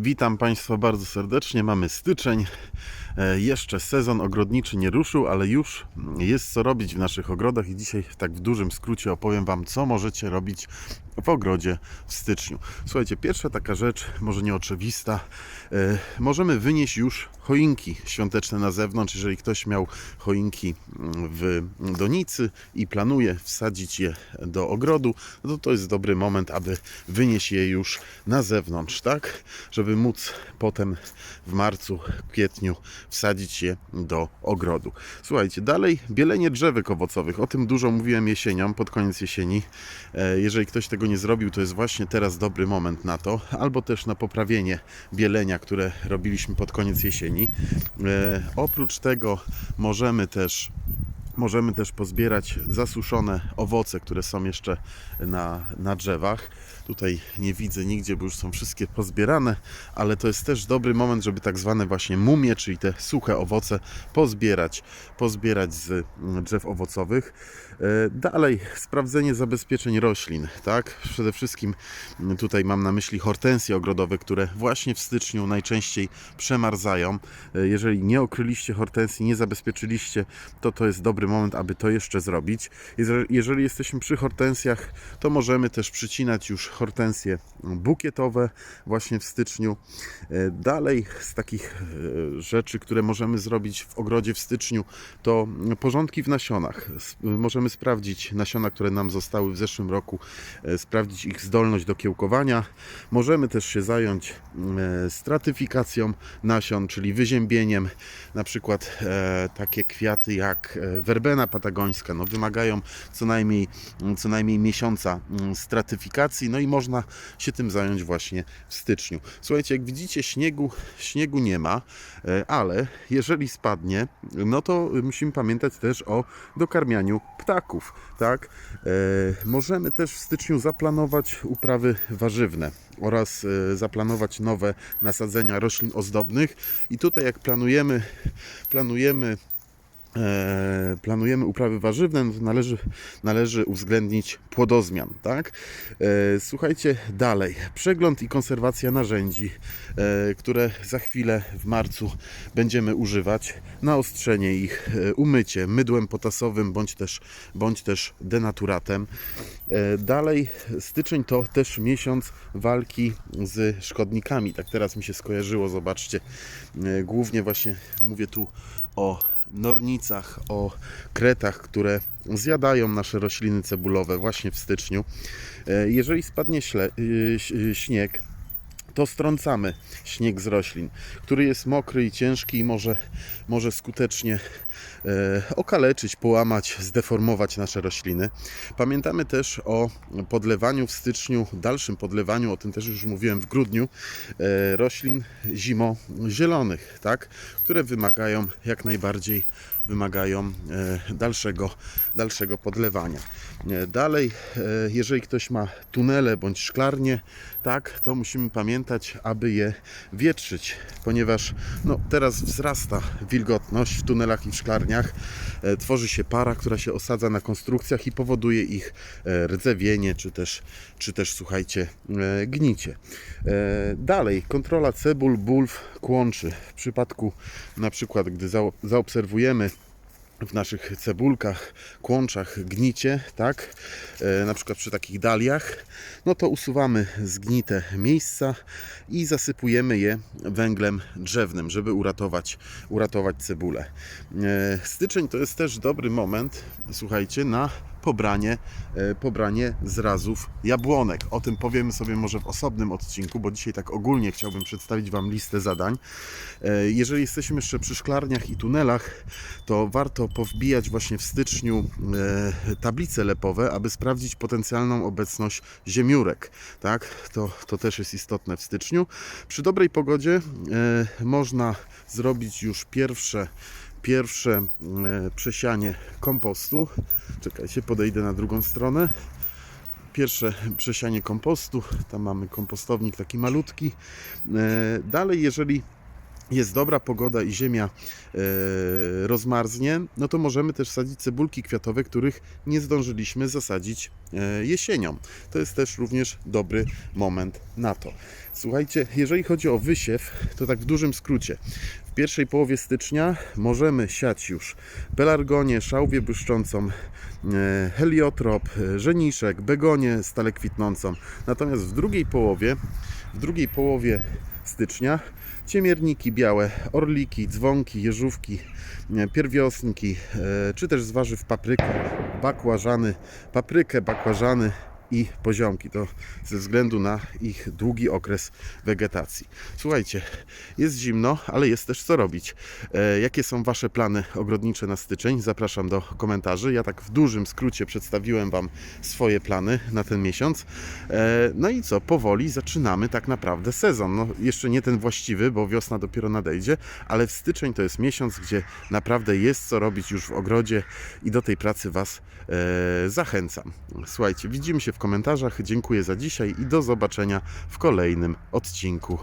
Witam Państwa bardzo serdecznie. Mamy styczeń. E, Jeszcze sezon ogrodniczy nie ruszył, ale już jest co robić w naszych ogrodach i dzisiaj tak w dużym skrócie opowiem Wam, co możecie robić w ogrodzie w styczniu. Słuchajcie, pierwsza taka rzecz, może nieoczywista, e, możemy wynieść już choinki świąteczne na zewnątrz. Jeżeli ktoś miał choinki mm, w donicy i planuje wsadzić je do ogrodu, no to to jest dobry moment, aby wynieść je już na zewnątrz, tak? Żeby móc potem w marcu, kwietniu wsadzić je do ogrodu. Słuchajcie, dalej bielenie drzewek owocowych. O tym dużo mówiłem jesienią, pod koniec jesieni. E, Jeżeli ktoś tego nie zrobił, to jest właśnie teraz dobry moment na to, albo też na poprawienie bielenia, które robiliśmy pod koniec jesieni. E, Oprócz tego możemy też Możemy też pozbierać zasuszone owoce, które są jeszcze na, na drzewach. Tutaj nie widzę nigdzie, bo już są wszystkie pozbierane, ale to jest też dobry moment, żeby tak zwane właśnie mumie, czyli te suche owoce pozbierać, pozbierać z mm, drzew owocowych. E, Dalej sprawdzenie zabezpieczeń roślin, tak? Przede wszystkim mm, tutaj mam na myśli hortensje ogrodowe, które właśnie w styczniu najczęściej przemarzają. E, Jeżeli nie okryliście hortensji, nie zabezpieczyliście, to to jest dobry moment, aby to jeszcze zrobić. Jeżeli- jesteśmy przy hortensjach, to możemy też przycinać już hortensje bukietowe właśnie w styczniu. E, Dalej z takich e, rzeczy, które możemy zrobić w ogrodzie w styczniu, to porządki w nasionach. S- Możemy sprawdzić nasiona, które nam zostały w zeszłym roku, e, sprawdzić ich zdolność do kiełkowania. Możemy też się zająć e, stratyfikacją nasion, czyli wyziębieniem. Na przykład e, takie kwiaty jak e, werbena patagońska, no, wymagają co najmniej, co najmniej miesiąca mm, stratyfikacji, no i można się tym zająć właśnie w styczniu. Słuchajcie, jak widzicie, śniegu, śniegu nie ma, e, ale jeżeli spadnie, no to musimy pamiętać też o dokarmianiu ptaków, tak? E, Możemy też w styczniu zaplanować uprawy warzywne oraz e, zaplanować nowe nasadzenia roślin ozdobnych i tutaj jak planujemy planujemy planujemy uprawy warzywne, no to należy, należy uwzględnić płodozmian, tak? E, słuchajcie, dalej. Przegląd i konserwacja narzędzi, e, które za chwilę w marcu będziemy używać. Naostrzenie ich, e, umycie mydłem potasowym bądź też, bądź też denaturatem. E, dalej, styczeń to też miesiąc walki z szkodnikami. Tak teraz mi się skojarzyło, zobaczcie. E, głównie właśnie mówię tu o nornicach, o kretach, które zjadają nasze rośliny cebulowe właśnie w styczniu. E, Jeżeli spadnie śle, y, y, śnieg, to strącamy śnieg z roślin, który jest mokry i ciężki i może, może skutecznie e, okaleczyć, połamać, zdeformować nasze rośliny. Pamiętamy też o podlewaniu w styczniu, dalszym podlewaniu, o tym też już mówiłem w grudniu, e, roślin zimo-zielonych, tak? które wymagają jak najbardziej wymagają e, dalszego, dalszego podlewania. E, Dalej, e, jeżeli ktoś ma tunele bądź szklarnie, tak, to musimy pamiętać, aby je wietrzyć, ponieważ no, teraz wzrasta wilgotność w tunelach i w szklarniach, tworzy się para, która się osadza na konstrukcjach i powoduje ich rdzewienie, czy też, czy też słuchajcie, gnicie. Dalej, kontrola cebul, bulw, kłączy. W przypadku na przykład, gdy zao- zaobserwujemy w naszych cebulkach, kłączach gnicie, tak, e, na przykład przy takich daliach, no to usuwamy zgnite miejsca i zasypujemy je węglem drzewnym, żeby uratować, uratować cebulę. E, Styczeń to jest też dobry moment, słuchajcie, na pobranie, e, pobranie zrazów jabłonek. O tym powiemy sobie może w osobnym odcinku, bo dzisiaj tak ogólnie chciałbym przedstawić Wam listę zadań. E, Jeżeli jesteśmy jeszcze przy szklarniach i tunelach, to warto powbijać właśnie w styczniu e, tablice lepowe, aby sprawdzić potencjalną obecność ziemiórek. Tak? To, to też jest istotne w styczniu. Przy dobrej pogodzie można zrobić już pierwsze pierwsze e, przesianie kompostu. Czekajcie, podejdę na drugą stronę. Pierwsze przesianie kompostu. Tam mamy kompostownik taki malutki. E, Dalej, jeżeli jest dobra pogoda i ziemia e, rozmarznie, no to możemy też sadzić cebulki kwiatowe, których nie zdążyliśmy zasadzić e, jesienią. To jest też również dobry moment na to. Słuchajcie, jeżeli chodzi o wysiew, to tak w dużym skrócie. W pierwszej połowie stycznia możemy siać już pelargonię, szałwię błyszczącą, e, heliotrop, żeniszek, begonię stale kwitnącą. Natomiast w drugiej połowie, w drugiej połowie stycznia ciemierniki białe, orliki, dzwonki, jeżówki, pierwiosnki, e, czy też z warzyw paprykę, bakłażany, paprykę, bakłażany i poziomki. To ze względu na ich długi okres wegetacji. Słuchajcie, jest zimno, ale jest też co robić. E, jakie są Wasze plany ogrodnicze na styczeń? Zapraszam do komentarzy. Ja tak w dużym skrócie przedstawiłem Wam swoje plany na ten miesiąc. E, no i co, powoli zaczynamy tak naprawdę sezon. No, jeszcze nie ten właściwy, bo wiosna dopiero nadejdzie, ale w styczeń to jest miesiąc, gdzie naprawdę jest co robić już w ogrodzie i do tej pracy Was e, zachęcam. Słuchajcie, widzimy się w komentarzach. Dziękuję za dzisiaj i do zobaczenia w kolejnym odcinku.